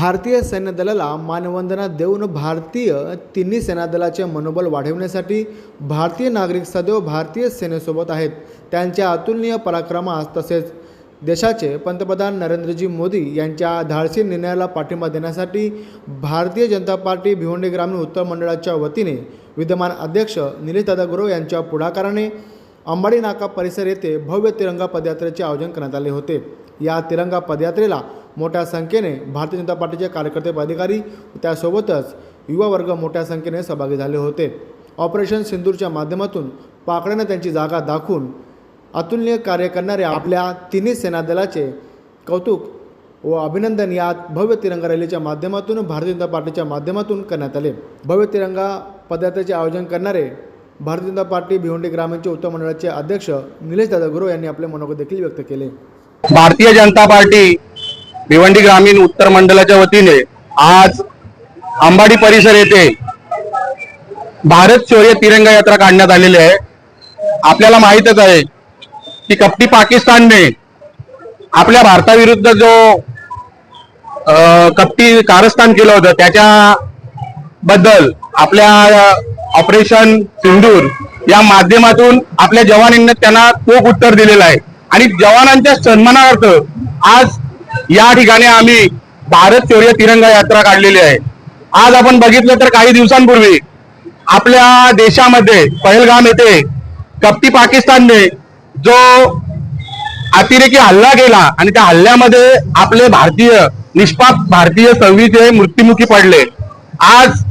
भारतीय सैन्य दलाला मानवंदना देऊन भारतीय तिन्ही सेनादलाचे मनोबल वाढवण्यासाठी भारतीय नागरिक सदैव भारतीय सेनेसोबत आहेत. त्यांच्या अतुलनीय पराक्रमास तसेच देशाचे पंतप्रधान नरेंद्रजी मोदी यांच्या धाडसी निर्णयाला पाठिंबा देण्यासाठी भारतीय जनता पार्टी भिवंडी ग्रामीण उत्तर मंडळाच्या वतीने विद्यमान अध्यक्ष निलेश दादा गुरव यांच्या पुढाकाराने अंबाडी नाका परिसर येथे भव्य तिरंगा पदयात्रेचे आयोजन करण्यात आले होते. या तिरंगा पदयात्रेला मोठ्या संख्येने भारतीय जनता पार्टीचे कार्यकर्ते पदाधिकारी त्यासोबतच युवा वर्ग मोठ्या संख्येने सहभागी झाले होते. ऑपरेशन सिंदूरच्या माध्यमातून पाकड्याने त्यांची जागा दाखवून अतुलनीय कार्य करणाऱ्या आपल्या तिन्ही सेनादलाचे कौतुक व अभिनंदन यात भव्य तिरंगा रॅलीच्या माध्यमातून भारतीय जनता पार्टीच्या माध्यमातून करण्यात आले. भव्य तिरंगा पदयात्रेचे आयोजन करणारे भारतीय जनता पार्टी भिवंडी ग्रामीणचे उत्तर मंडळाचे अध्यक्ष निलेश दादा गुरव यांनी आपले मनोगत देखील व्यक्त केले. भारतीय जनता पार्टी भिवंडी ग्रामीण उत्तर मंडळाच्या वतीने आज अंबाडी परिसर येथे भारत शौर्य तिरंगा यात्रा काढण्यात आलेली आहे. आपल्याला माहितच आहे की कपटी पाकिस्तानने आपल्या भारताविरुद्ध जो अं, कपटी कारस्थान केलं होतं त्याच्या बद्दल आपल्या ऑपरेशन सिंदूर या माध्यमातून आपल्या जवानांनी त्यांना चोख उत्तर दिलेलं आहे. आणि जवानांच्या सन्मानार्थ आज या ठिकाणी आम्ही भारत शौर्य तिरंगा यात्रा काढलेली आहे. आज आपण बघितलं तर काही दिवसांपूर्वी आपल्या देशामध्ये पहलगाम येथे कप्ती पाकिस्तानने जो अतिरेकी हल्ला केला आणि त्या हल्ल्यामध्ये आपले भारतीय निष्पाप भारतीय संविधे मृत्युमुखी पडले. आज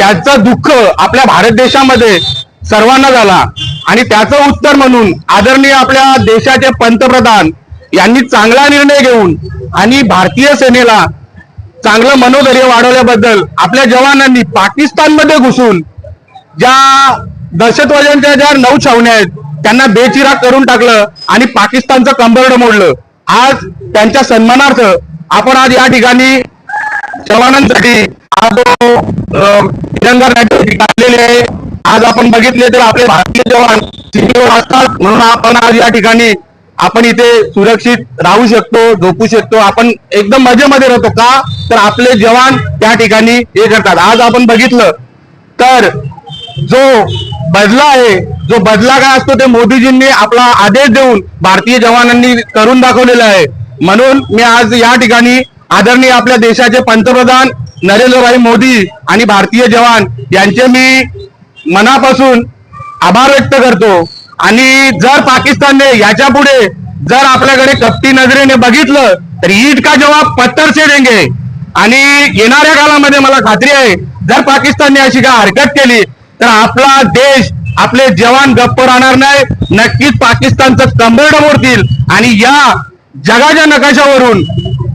त्याचं दुःख आपल्या भारत देशामध्ये सर्वांना झाला. आणि त्याचं उत्तर म्हणून आदरणीय आपल्या देशाचे पंतप्रधान यांनी चांगला निर्णय घेऊन आणि भारतीय सेनेला चांगलं मनोधैर्य वाढवल्याबद्दल आपल्या जवानांनी पाकिस्तानमध्ये घुसून ज्या दहशतवाद्यांच्या ज्या नऊ छावण्या आहेत त्यांना बेचिराग करून टाकलं आणि पाकिस्तानचं कंबरड मोडलं. आज त्यांच्या सन्मानार्थ आपण आज या ठिकाणी जवानांसाठी आज जो तिरंगा रॅली काढलेली आहे. आज आपण बघितले तर आपले भारतीय जवान सीमेवर असतात. म्हणून आपण आज या ठिकाणी आपण इथे सुरक्षित राहू शकतो झोपू शकतो. आपण एकदम मजेमध्ये राहतो का? तर आपले जवान त्या ठिकाणी हे करतात. आज आपण बघितलं तर जो बदला आहे जो बदला काय असतो ते मोदीजींनी आपला आदेश देऊन भारतीय जवानांनी करून दाखवलेला आहे. म्हणून मी आज या ठिकाणी आदरणीय आपल्या देशाचे पंतप्रधान नरेंद्रभाई मोदी आणि भारतीय जवान यांचे मी मनापासून आभार व्यक्त करतो. आणि जर पाकिस्तानने याच्यापुढे जर आपल्याकडे कपटी नजरेने बघितलं तर ईट का जवाब पत्तर से देंगे. आणि येणाऱ्या काळामध्ये मला खात्री आहे जर पाकिस्तानने अशी काय हरकत केली तर आपला देश आपले जवान गप्प राहणार नाही. नक्कीच पाकिस्तानचं कंबरड मोडतील. आणि या जगाच्या नकाशावरून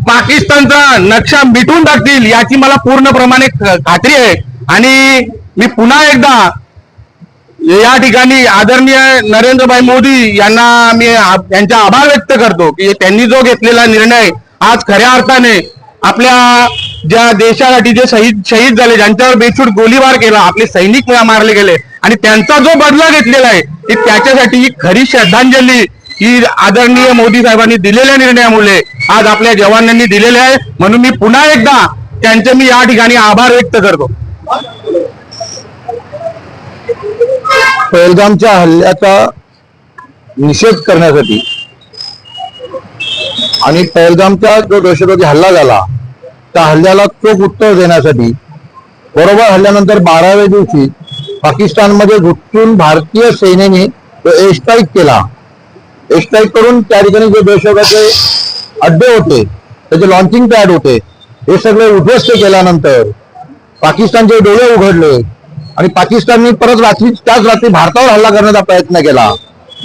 पाकिस्तानचा नक्षा मिटून टाकतील याची मला पूर्णप्रमाणे खात्री आहे. आणि मी पुन्हा एकदा या ठिकाणी आदरणीय नरेंद्रभाई मोदी यांना मी यांचा आभार व्यक्त करतो की त्यांनी जो घेतलेला निर्णय आज खऱ्या अर्थाने आपल्या ज्या देशासाठी जे शहीद शहीद झाले ज्यांच्यावर बेछूट गोळीबार केला आपले सैनिक मारले गेले आणि त्यांचा जो बदला घेतलेला आहे ती त्याच्यासाठी ही खरी श्रद्धांजली की आदरणीय मोदी साहेबांनी दिलेल्या निर्णयामुळे आज आपल्या जवानांनी दिलेले आहे. म्हणून मी पुन्हा एकदा त्यांचे मी या ठिकाणी आभार व्यक्त करतो. पहलगामच्या हल्ल्याचा निषेध करण्यासाठी आणि पहलगामचा जो दहशतवादी हल्ला झाला त्या हल्ल्याला चोख उत्तर देण्यासाठी बरोबर हल्ल्यानंतर बाराव्या दिवशी पाकिस्तानमध्ये घुटून भारतीय सेनेने तो एअर केला एक्स्ट्राईक करून त्या ठिकाणी जे दहशतवादाचे अड्डे होते त्याचे लॉन्चिंग पॅड होते हे सगळे उद्ध्वस्त केल्यानंतर पाकिस्तानचे डोळे उघडले आणि पाकिस्तानने परत रात्री त्याच रात्री भारतावर हल्ला करण्याचा प्रयत्न केला.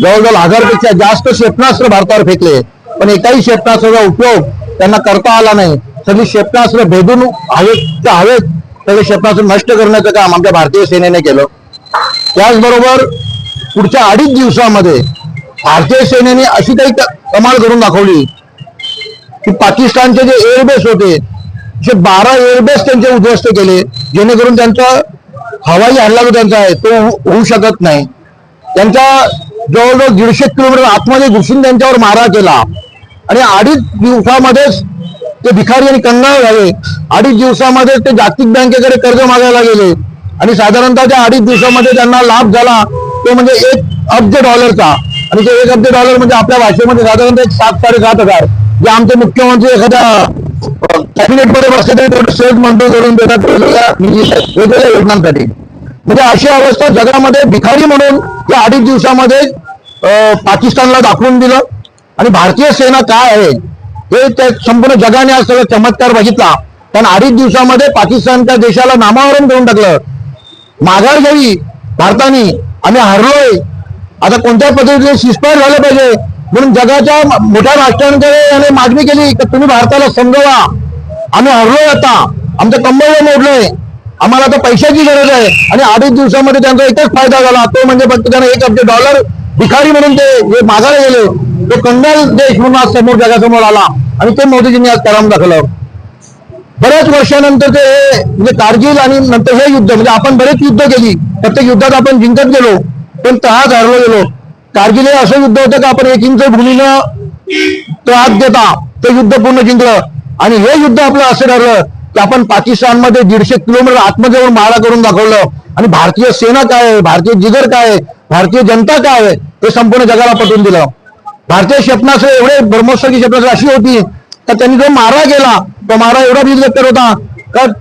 जवळजवळ हजारपेक्षा जास्त क्षेपणास्त्र भारतावर फेकले पण एकाही क्षेपणास्त्राचा उपयोग त्यांना करता आला नाही. सगळी क्षेपणास्त्र भेदून हवेत हवेत सगळे क्षेपणास्त्र नष्ट करण्याचं काम आमच्या भारतीय सेनेने केलं. त्याचबरोबर पुढच्या अडीच दिवसामध्ये भारतीय सेनेने अशी काही कमाल करून दाखवली. की पाकिस्तानचे जे एअरबेस होते जे बारा एअरबेस त्यांचे उद्ध्वस्त केले. जेणेकरून त्यांचा हवाई हल्ला जो त्यांचा आहे तो हो-, होऊ शकत नाही. त्यांचा जवळजवळ दीडशे किलोमीटर आतमध्ये घुसून त्यांच्यावर मारा केला. आणि अडीच दिवसामध्येच ते भिकारी आणि कंगाळ झाले. अडीच दिवसामध्ये ते जागतिक बँकेकडे कर्ज मागायला गेले. आणि साधारणतः त्या अडीच दिवसामध्ये त्यांना लाभ झाला. तो म्हणजे एक अब्ज डॉलरचा. आणि ते एक अब्ज डॉलर म्हणजे आपल्या भाषेमध्ये साधारणतः एक सात साडेसात हजार. जे आमचे मुख्यमंत्री एखाद्या कॅबिनेटमध्ये बसले तरी मंजूर करून देतात वेगवेगळ्या वेगवेगळ्या योजनांसाठी. म्हणजे अशी अवस्था जगामध्ये भिकारी म्हणून या अडीच दिवसामध्ये पाकिस्तानला दाखवून दिलं. आणि भारतीय सेना काय आहे? हे त्या संपूर्ण जगाने आज सगळं चमत्कार बघितला. पण अडीच दिवसामध्ये पाकिस्तानच्या देशाला नामावरण करून टाकलं. माघार घ्यावी भारताने. आम्ही हरलोय. आता कोणत्या पद्धतीने शिस्पायर झालं पाहिजे? म्हणून जगाच्या मोठ्या राष्ट्रांकडे याने मागणी केली की तुम्ही भारताला समजवा. आम्ही हरलोय आता. आमचं कंबळ मोडलंय आम्हाला आता पैशाची गरज आहे. आणि अडीच दिवसामध्ये त्यांचा एकच फायदा झाला. तो म्हणजे फक्त त्यांना एक अब्ज डॉलर भिकारी म्हणून ते जे मागायला गेले तो कंगाल देश म्हणून आज समोर जगासमोर आला. आणि ते मोदीजींनी आज कराम दाखवलं. बऱ्याच वर्षानंतर ते म्हणजे कारगिल आणि नंतर हे युद्ध म्हणजे आपण बरेच युद्ध केली. प्रत्येक युद्धात आपण जिंकत गेलो. पण तहाच हरलो गेलो. कारगिल हे असं युद्ध होतं का आपण एक इंच भूमीनं तो हात देता ते युद्ध पूर्ण जिंकलं. आणि हे युद्ध आपलं असं ठरलं की आपण पाकिस्तानमध्ये दीडशे किलोमीटर आत्मजवळ माळा करून दाखवलं. आणि भारतीय सेना काय आहे? भारतीय जिगर काय आहे? भारतीय जनता काय आहे? हे संपूर्ण जगाला पटवून दिलं. भारतीय क्षेपणास्त्र एवढे ब्रह्मोत्सर्गी क्षेपणास्त्र अशी होती तर त्यांनी जो मारा गेला तो मारा एवढा वीरगत्तर होता तर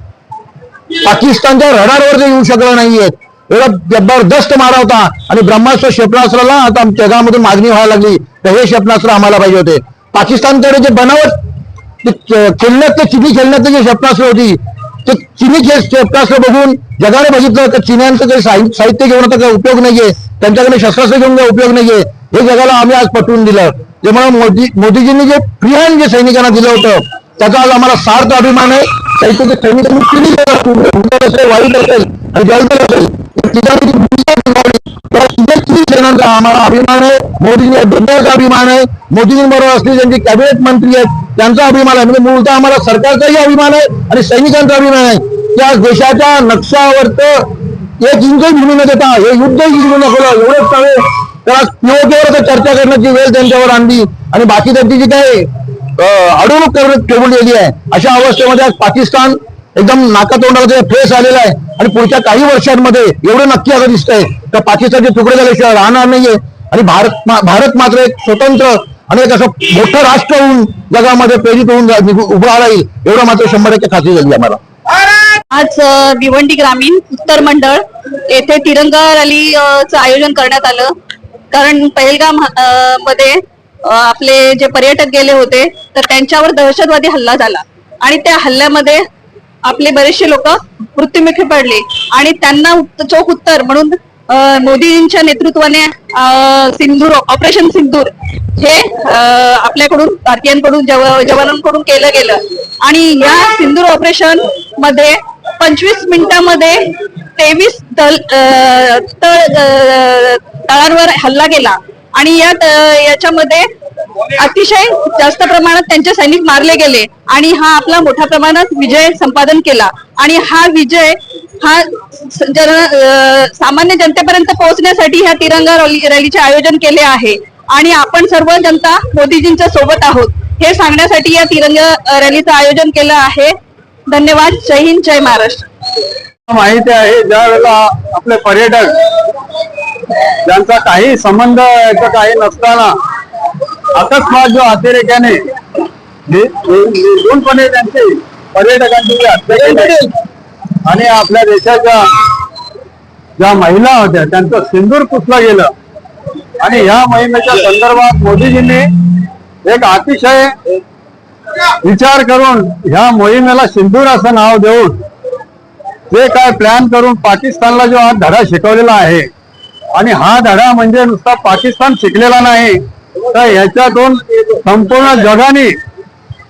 पाकिस्तानच्या रडारवर ते येऊ शकलं नाहीये एवढा जबरदस्त मारा होता आणि ब्रह्मास्त्र क्षेपणास्त्राला आता जगामधून मागणी व्हायला लागली तर हे क्षेपणास्त्र आम्हाला पाहिजे होते पाकिस्तानकडे जे बनावट खेळण्यात ते चिनी खेळण्यात जे क्षेपणास्त्र होती ते चिनी क्षेपणास्त्र बघून जगाने बघितलं तर चिन्यांचं काही साहित्य घेऊन आता काही उपयोग नाहीये त्यांच्याकडे शस्त्रास्त्र घेऊन काही उपयोग नाहीये हे जगाला आम्ही आज पटवून दिलं त्यामुळे मोदी मोदीजींनी जे फ्रीहँड जे सैनिकांना दिलं होतं त्याचा आज आम्हाला सार्थ अभिमान आहे सैनिकांनी वाईट असेल आणि जलदल असेल आम्हाला अभिमान आहे. मोदीजी दुनियाचा अभिमान आहे. मोदीजींबरोबर असलेले ज्यांचे कॅबिनेट मंत्री आहेत त्यांचा अभिमान आहे. म्हणजे मूळतः आम्हाला सरकारचाही अभिमान आहे आणि सैनिकांचा अभिमान आहे. त्या देशाच्या नक्षावर एक इंच भूमी न देता हे युद्ध जिंकून दाखवलं एवढेच नव्हे त्याला पीओकेवर चर्चा करण्याची वेळ त्यांच्यावर आणली. आणि बाकी त्यांची जी काही अडवणूक करण्यात ठेवून गेली आहे अशा अवस्थेमध्ये आज पाकिस्तान एकदम नाकातोंडाला फेस आलेला आहे आणि पुढच्या काही वर्षांमध्ये एवढं नक्की आता दिसतंय का पाकिस्तानचे तुकडे झाल्याशिवाय राहणार नाहीये. आणि भारत भारत मात्र एक स्वतंत्र आणि एक असं मोठं राष्ट्र होऊन जगामध्ये प्रेरित होऊन उभा उभं राहील एवढं मात्र शंभर टक्के खात्री झाली आम्हाला. आज भिवंडी ग्रामीण उत्तर मंडळ येथे तिरंगा रॅली चं आयोजन करण्यात आलं. कारण पहलगाममध्ये आपले जे पर्यटक गेले होते तर त्यांच्यावर दहशतवादी हल्ला झाला. आणि त्या हल्ल्यामध्ये आपले बरेचसे लोक मृत्युमुखी पडले. आणि त्यांना चोख उत्तर म्हणून मोदीजींच्या नेतृत्वाने सिंधूर ऑपरेशन सिंधूर हे आपल्याकडून भारतीयांकडून जवानांकडून केलं गेलं. आणि या सिंधूर ऑपरेशनमध्ये पंचवीस मिनिटांमध्ये तेवीस तळ तळ तळांवर हल्ला गेला. आणि या याच्यामध्ये अतिशय जास्त प्रमाणात त्यांचे सैनिक मारले गेले आणि हा आपला मोठ्या प्रमाणात विजय संपादन केला. आणि हा विजय हा जन सामान्य जनतेपर्यंत पोहोचण्यासाठी ह्या तिरंगा रॅली रॅलीचे आयोजन केले आहे. आणि आपण सर्व जनता मोदीजींच्या सोबत आहोत. हे सांगण्यासाठी या तिरंगा रॅलीचं आयोजन केलं आहे. धन्यवाद. जय हिंद जय महाराष्ट्र. माहिती आहे ज्या वेळेला आपले पर्यटक ज्यांचा काही संबंध याचा काही नसताना अकस्मात जो अतिरेक्याने नि- त्यांची पर्यटकांची हत्या केली आणि आपल्या देशाच्या ज्या महिला होत्या त्यांचं सिंदूर पुसलं गेलं. आणि ह्या मोहिमेच्या संदर्भात मोदीजींनी एक अतिशय विचार करून ह्या मोहिमेला सिंदूर असं नाव देऊन जे काय प्लॅन करून पाकिस्तानला जो हा धडा शिकवलेला आहे. आणि हा धडा म्हणजे नुसता पाकिस्तान शिकलेला नाही. तर याच्यातून संपूर्ण जगाने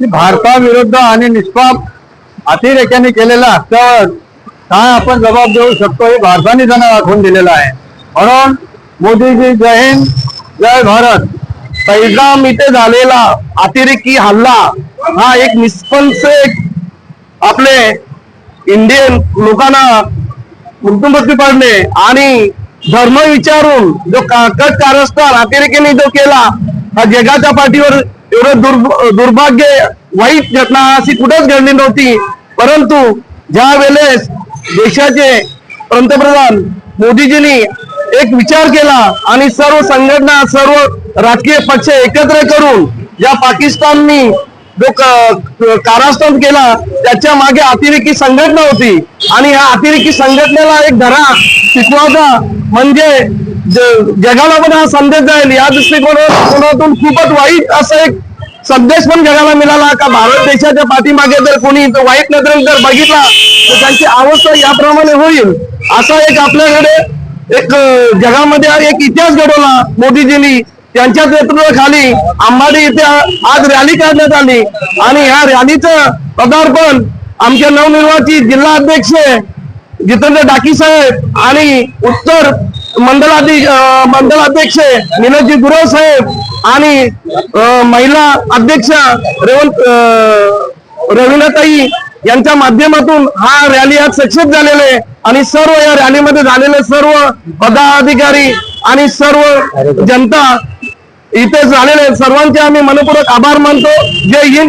भारताविरुद्ध आणि निष्पाप अतिरेक्याने केलेल्या हत्यावर काय आपण जबाब देऊ शकतो हे भारताने त्यांना दाखवून दिलेलं आहे. म्हणून मोदीजी जय हिंद जय भारत. पैजाम इथे झालेला अतिरेकी हल्ला हा एक निष्पंस आपले इंडियन लोकांना मृत्यूमृत्यू पडले आणि धर्म विचारून जो काकट कारस्थान अतिरेकीने जो केला हा जगाच्या पाठीवर एवढं दुर् दुर्भाग्य वाईट घटना अशी कुठेच घडली नव्हती. परंतु ज्या वेळेस देशाचे पंतप्रधान मोदीजींनी एक विचार केला आणि सर्व संघटना सर्व राजकीय पक्ष एकत्र करून ज्या पाकिस्ताननी जो कारास्थान केला त्याच्यामागे अतिरेकी संघटना होती. आणि ह्या अतिरेकी संघटनेला एक धरा शिकवायचा म्हणजे जगाला पण हा संदेश जाईल. या दृष्टिकोनातून खूपच वाईट असा एक संदेश पण जगाला मिळाला. का भारत देशाच्या पाठीमागे जर कोणी वाईट नजरेने जर बघितला तर त्यांची अवस्था याप्रमाणे होईल. असा एक आपल्याकडे एक जगामध्ये एक इतिहास घडवला मोदीजींनी. त्यांच्या नेतृत्वाखाली अंबाडी इथे आज रॅली काढण्यात आली. आणि ह्या रॅलीचं पदार्पण आमचे नवनिर्वाचित जिल्हा अध्यक्ष जितेंद्र डाकी साहेब आणि उत्तर मंडलाधी मंडलाध्यक्ष मंडल मिनोजी गुरव साहेब आणि महिला अध्यक्ष रेवंत रवीनाताई यांच्या माध्यमातून हा रॅली आज सक्सेस झालेला आहे. आणि सर्व या रॅलीमध्ये झालेले सर्व पदाधिकारी आणि सर्व जनता इथे झालेले सर्वांचे आम्ही मनपूर्वक आभार मानतो. जय हिंद.